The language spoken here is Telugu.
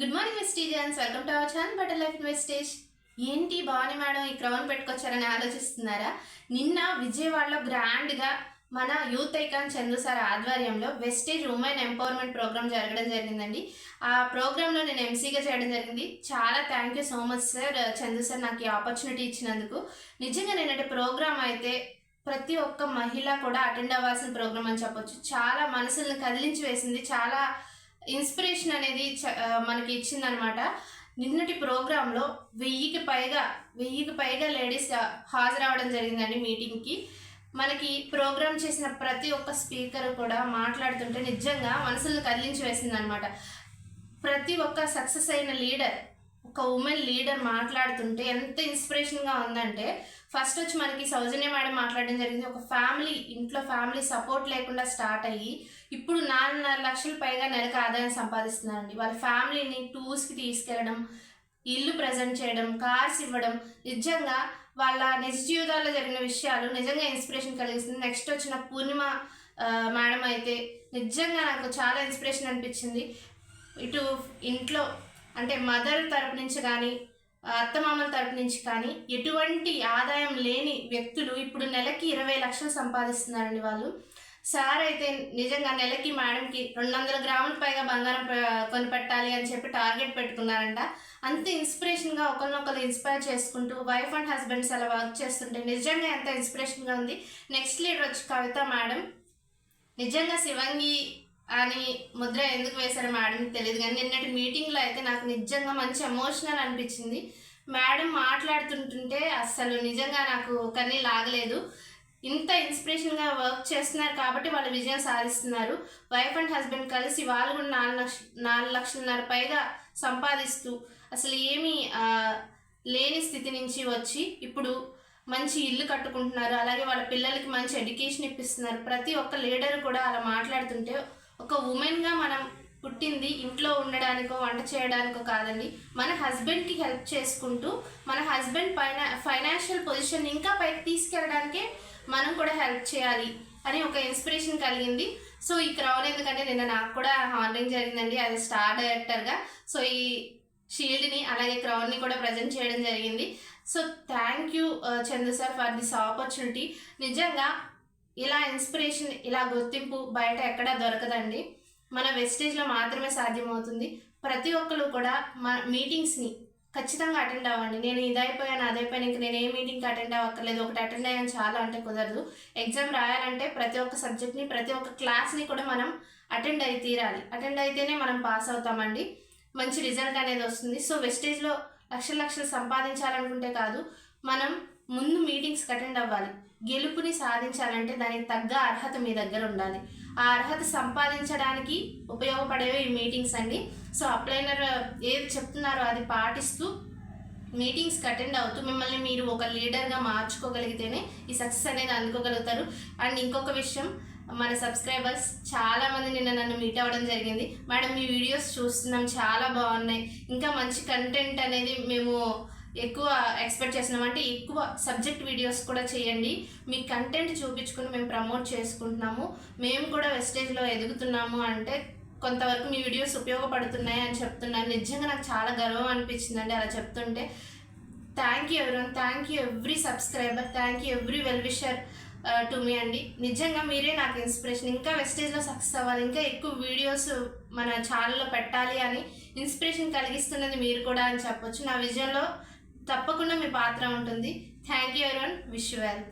Good morning Vestigians welcome to our channel better life in Vestige ఏంటి భవాని మేడం ఈ క్రౌన్ పెట్టుకొచ్చారని ఆలోచిస్తున్నారా? నిన్న విజయవాడలో గ్రాండ్గా మన యూత్ ఐకాన్ చందు సార్ ఆధ్వర్యంలో వెస్టేజ్ ఉమెన్ ఎంపవర్మెంట్ ప్రోగ్రామ్ జరగడం జరిగిందండి. ఆ ప్రోగ్రాంలో నేను ఎంసీగా చేయడం జరిగింది. చాలా thank you so much sir Chandu sir నాకు ఈ ఆపర్చునిటీ ఇచ్చినందుకు. నిజంగా నేనంటే ప్రోగ్రామ్ అయితే ప్రతి ఒక్క మహిళ కూడా అటెండ్ అవ్వాల్సిన ప్రోగ్రామ్ అని చెప్పొచ్చు. చాలా మనసులను కదిలించి వేసింది. చాలా ఇన్స్పిరేషన్ అనేది చ- మనకి ఇచ్చిందనమాట నిన్నటి ప్రోగ్రాంలో వెయ్యికి పైగా వెయ్యికి పైగా లేడీస్ హాజరవడం జరిగిందండి మీటింగ్కి. మనకి ప్రోగ్రామ్ చేసిన ప్రతి ఒక్క స్పీకర్ కూడా మాట్లాడుతుంటే నిజంగా మనసులను కదిలించి వేసిందనమాట ప్రతి ఒక్క సక్సెస్ అయిన లీడర్ ఒక ఉమెన్ లీడర్ మాట్లాడుతుంటే ఎంత ఇన్స్పిరేషన్గా ఉందంటే ఫస్ట్ వచ్చి మనకి సౌజన్య మేడం మాట్లాడడం జరిగింది. ఒక ఫ్యామిలీ ఇంట్లో ఫ్యామిలీ సపోర్ట్ లేకుండా స్టార్ట్ అయ్యి ఇప్పుడు నాలుగున్నర లక్షల పైగా నెలకు ఆదాయం సంపాదిస్తున్నారండి. వాళ్ళ ఫ్యామిలీని టూర్స్కి తీసుకెళ్ళడం ఇల్లు ప్రజెంట్ చేయడం కార్స్ ఇవ్వడం నిజంగా వాళ్ళ నిజ జీవితాల్లో జరిగిన విషయాలు నిజంగా ఇన్స్పిరేషన్ కలిగిస్తుంది. నెక్స్ట్ వచ్చిన పూర్ణిమ మేడం అయితే నిజంగా నాకు చాలా ఇన్స్పిరేషన్ అనిపించింది. ఇటు ఇంట్లో అంటే మదర్ తరపు నుంచి కానీ అత్తమామల తరపు నుంచి కానీ ఎటువంటి ఆదాయం లేని వ్యక్తులు ఇప్పుడు నెలకి ఇరవై లక్షలు సంపాదిస్తున్నారండి వాళ్ళు. సార్ అయితే నిజంగా నెలకి మేడంకి రెండు వందల గ్రాముల పైగా బంగారం ప- కొనిపెట్టాలి అని చెప్పి టార్గెట్ పెట్టుకున్నారంట. అంత ఇన్స్పిరేషన్గా ఒకరినొకరు ఇన్స్పైర్ చేసుకుంటూ వైఫ్ అండ్ హస్బెండ్స్ అలా వర్క్ చేస్తుంటే నిజంగా ఎంత ఇన్స్పిరేషన్గా ఉంది. నెక్స్ట్ లీడర్ వచ్చి కవిత మేడం. నిజంగా శివంగి అని ముద్ర ఎందుకు వేశారో మేడం తెలియదు కానీ నిన్నటి మీటింగ్లో అయితే నాకు నిజంగా మంచి ఎమోషనల్ అనిపించింది. మేడం మాట్లాడుతుంటుంటే అస్సలు నిజంగా నాకు కన్నీ లాగలేదు. ఇంత ఇన్స్పిరేషన్గా వర్క్ చేస్తున్నారు కాబట్టి వాళ్ళు విజయం సాధిస్తున్నారు. వైఫ్ అండ్ హస్బెండ్ కలిసి వాళ్ళు కూడా నాలుగు లక్ష నాలుగు లక్షలన్నర పైగా సంపాదిస్తూ అసలు ఏమీ లేని స్థితి నుంచి వచ్చి ఇప్పుడు మంచి ఇల్లు కట్టుకుంటున్నారు. అలాగే వాళ్ళ పిల్లలకి మంచి ఎడ్యుకేషన్ ఇప్పిస్తున్నారు. ప్రతి ఒక్క లీడర్ కూడా అలా మాట్లాడుతుంటే ఒక ఉమెన్గా మనం పుట్టింది ఇంట్లో ఉండడానికో వంట చేయడానికో కాదండి. మన హస్బెండ్కి హెల్ప్ చేసుకుంటూ మన హస్బెండ్ ఫైనా ఫైనాన్షియల్ పొజిషన్ ఇంకా పైకి తీసుకెళ్ళడానికే మనం కూడా హెల్ప్ చేయాలి అని ఒక ఇన్స్పిరేషన్ కలిగింది. సో ఈ క్రౌన్ ఎందుకంటే నిన్న నాకు కూడా హానరింగ్ జరిగిందండి. యాజ్ స్టార్ డైరెక్టర్గా సో ఈ షీల్డ్ని అలాగే క్రౌన్ని కూడా ప్రజెంట్ చేయడం జరిగింది. So thank you uh, Chandu sir for this opportunity నిజంగా ఇలా ఇన్స్పిరేషన్ ఇలా గుర్తింపు బయట ఎక్కడా దొరకదండి. మన వెస్టేజ్లో మాత్రమే సాధ్యమవుతుంది. ప్రతి ఒక్కరు కూడా మా మీటింగ్స్ని ఖచ్చితంగా అటెండ్ అవ్వండి. నేను ఇదైపోయాను అదైపోయాను ఇంక నేను ఏ మీటింగ్కి అటెండ్ అవ్వక్కర్లేదు. ఒకటి అటెండ్ అయ్యాను చాలా అంటే కుదరదు. ఎగ్జామ్ రాయాలంటే ప్రతి ఒక్క సబ్జెక్ట్ని ప్రతి ఒక్క క్లాస్ని కూడా మనం అటెండ్ అయి తీరాలి. అటెండ్ అయితేనే మనం పాస్ అవుతామండి. మంచి రిజల్ట్ అనేది వస్తుంది. సో వెస్టేజ్లో లక్షల లక్షలు సంపాదించాలనుకుంటే కాదు మనం ముందు మీటింగ్స్కి అటెండ్ అవ్వాలి. గెలుపుని సాధించాలంటే దానికి తగ్గ అర్హత మీ దగ్గర ఉండాలి. ఆ అర్హత సంపాదించడానికి ఉపయోగపడేవి ఈ మీటింగ్స్ అండి. సో అప్లైనర్ ఏది చెప్తున్నారో అది పాటిస్తూ మీటింగ్స్కి అటెండ్ అవుతూ మిమ్మల్ని మీరు ఒక లీడర్గా మార్చుకోగలిగితేనే ఈ సక్సెస్ అనేది అందుకోగలుగుతారు. అండ్ ఇంకొక విషయం మన సబ్స్క్రైబర్స్ చాలామంది నిన్న నన్ను మీట్ అవ్వడం జరిగింది. మేడం మీ వీడియోస్ చూస్తున్నాం చాలా బాగున్నాయి. ఇంకా మంచి కంటెంట్ అనేది మేము ఎక్కువ ఎక్స్పెక్ట్ చేస్తున్నాం అంటే ఎక్కువ సబ్జెక్ట్ వీడియోస్ కూడా చేయండి. మీ కంటెంట్ చూపించుకుని మేము ప్రమోట్ చేసుకుంటున్నాము. మేము కూడా వెస్టేజ్లో ఎదుగుతున్నాము అంటే కొంతవరకు మీ వీడియోస్ ఉపయోగపడుతున్నాయి అని చెప్తున్నాను నిజంగా నాకు చాలా గర్వం అనిపించిందండి అలా చెప్తుంటే. Thank you every thank you every subscriber thank you every well wisher to me అండి. నిజంగా మీరే నాకు ఇన్స్పిరేషన్ ఇంకా వెస్టేజ్లో సక్సెస్ అవ్వాలి. ఇంకా ఎక్కువ వీడియోస్ మన ఛానల్లో పెట్టాలి అని ఇన్స్పిరేషన్ కలిగిస్తున్నది మీరు కూడా అని చెప్పొచ్చు. నా విజయంలో తప్పకుండా మీ పాత్ర ఉంటుంది. Thank you every wish wealth